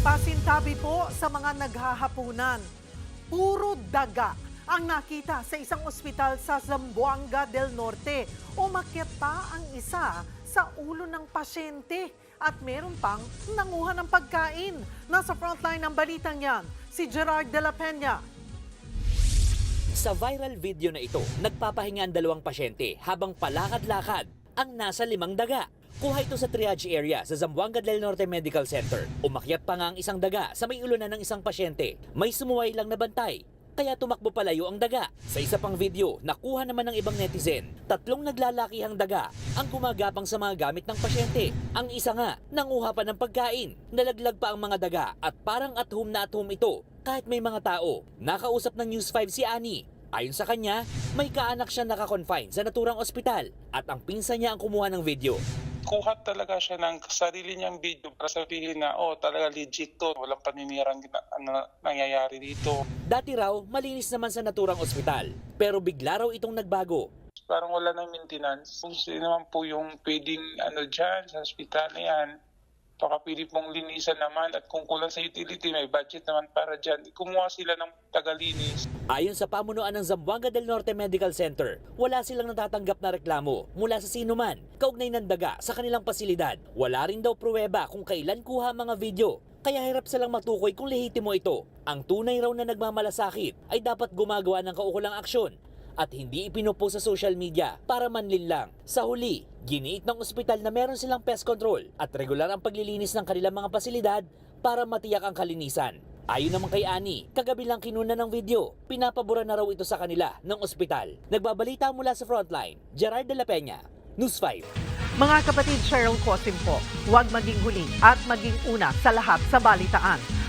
Pasintabi po sa mga naghahapunan. Puro daga ang nakita sa isang ospital sa Zamboanga del Norte. Umakyat pa ang isa sa ulo ng pasyente at meron pang nanguha ng pagkain. Nasa frontline ng balitang yan, si Gerard de la Peña. Sa viral video na ito, nagpapahinga ang dalawang pasyente habang palakad-lakad ang nasa limang daga. Kuha ito sa triage area sa Zamboanga del Norte Medical Center. Umakyat pa nga ang isang daga sa may ulunan ng isang pasyente. May sumuway lang na bantay, kaya tumakbo palayo ang daga. Sa isa pang video, nakuha naman ng ibang netizen, tatlong naglalakihang daga ang gumagapang sa mga gamit ng pasyente. Ang isa nga, nanguha pa ng pagkain. Nalaglag pa ang mga daga at parang at home na at home ito kahit may mga tao. Nakausap ng News 5 si Ani. Ayon sa kanya, may kaanak siya nakakonfine sa naturang ospital at ang pinsan niya ang kumuha ng video. Kuha talaga siya ng sarili niyang video para sabihin na, oh, talaga legit to. Walang paninirang gina- ano, nangyayari dito. Dati raw, malinis naman sa naturang ospital. Pero bigla raw itong nagbago. Parang wala ng maintenance. Kung sino naman po yung pwedeng ano dyan sa hospital na yan, pwede pong linisan naman at kung kulang sa utility, may budget naman para dyan. Kumuha sila ng tagalinis. Ayon sa pamunuan ng Zamboanga del Norte Medical Center, wala silang natatanggap na reklamo mula sa sino man kaugnay ng daga sa kanilang pasilidad. Wala rin daw pruweba kung kailan kuha mga video. Kaya hirap silang matukoy kung lehitimo ito. Ang tunay raw na nagmamalasakit ay dapat gumagawa ng kaukulang aksyon at hindi ipinupost sa social media para manlin lang. Sa huli, giniit ng ospital na meron silang pest control at regular ang paglilinis ng kanilang mga pasilidad para matiyak ang kalinisan. Ayon naman kay Ani, kagabi lang kinuna ng video. Pinapabura na raw ito sa kanila ng ospital. Nagbabalita mula sa frontline, Gerard de la Peña, News 5. Mga kapatid Cheryl Cosim po, huwag maging huli at maging una sa lahat sa balitaan.